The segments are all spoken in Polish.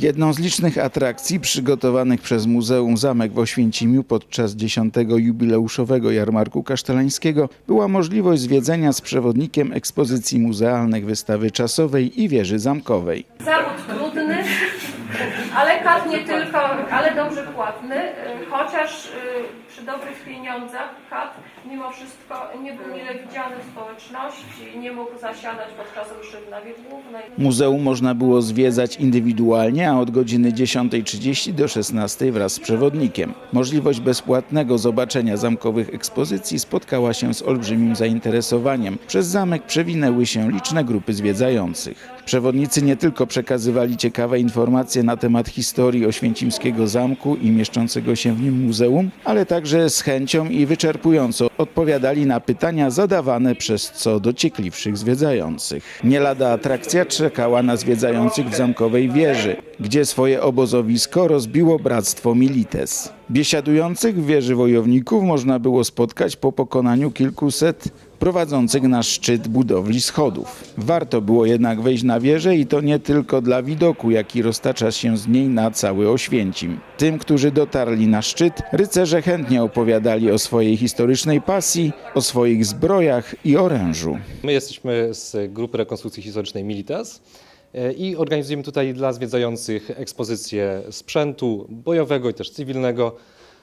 Jedną z licznych atrakcji przygotowanych przez Muzeum Zamek w Oświęcimiu podczas 10. jubileuszowego jarmarku kasztelańskiego była możliwość zwiedzenia z przewodnikiem ekspozycji muzealnych wystawy czasowej i wieży zamkowej. Zawód trudny, ale kat nie tylko, ale dobrze płatny, y, chociaż y, przy dobrych pieniądzach kat mimo wszystko nie był mile widziany w społeczności, nie mógł zasiadać podczas ruszyn na wie głównej. Muzeum można było zwiedzać indywidualnie, a od godziny 10.30 do 16.00 wraz z przewodnikiem. Możliwość bezpłatnego zobaczenia zamkowych ekspozycji spotkała się z olbrzymim zainteresowaniem. Przez zamek przewinęły się liczne grupy zwiedzających. Przewodnicy nie tylko przekazywali ciekawe informacje na temat historii Oświęcimskiego Zamku i mieszczącego się w nim muzeum, ale także z chęcią i wyczerpująco odpowiadali na pytania zadawane przez co dociekliwszych zwiedzających. Nie lada atrakcja czekała na zwiedzających w zamkowej wieży, gdzie swoje obozowisko rozbiło bractwo Milites. Biesiadujących w wieży wojowników można było spotkać po pokonaniu kilkuset prowadzących na szczyt budowli schodów. Warto było jednak wejść na wieżę i to nie tylko dla widoku, jaki roztacza się z niej na cały Oświęcim. Tym, którzy dotarli na szczyt, rycerze chętnie opowiadali o swojej historycznej pasji, o swoich zbrojach i orężu. My jesteśmy z grupy rekonstrukcji historycznej Militas i organizujemy tutaj dla zwiedzających ekspozycje sprzętu bojowego i też cywilnego.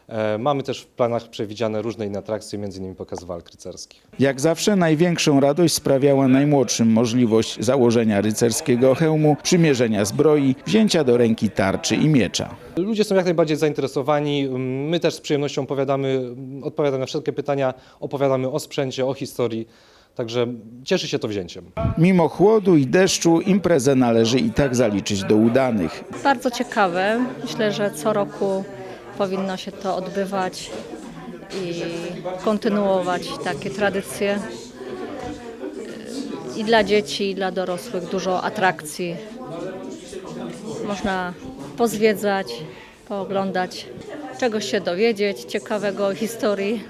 E, Mamy też w planach przewidziane różne inne atrakcje, m.in. pokaz walk rycerskich. Jak zawsze największą radość sprawiała najmłodszym możliwość założenia rycerskiego hełmu, przymierzenia zbroi, wzięcia do ręki tarczy i miecza. Ludzie są jak najbardziej zainteresowani. My też z przyjemnością opowiadamy, odpowiadamy na wszelkie pytania, opowiadamy o sprzęcie, o historii. Także cieszy się to wzięciem. Mimo chłodu i deszczu imprezę należy i tak zaliczyć do udanych. Bardzo ciekawe. Myślę, że co roku powinno się to odbywać i kontynuować takie tradycje. I dla dzieci, i dla dorosłych dużo atrakcji. Można pozwiedzać, pooglądać, czegoś się dowiedzieć ciekawego o historii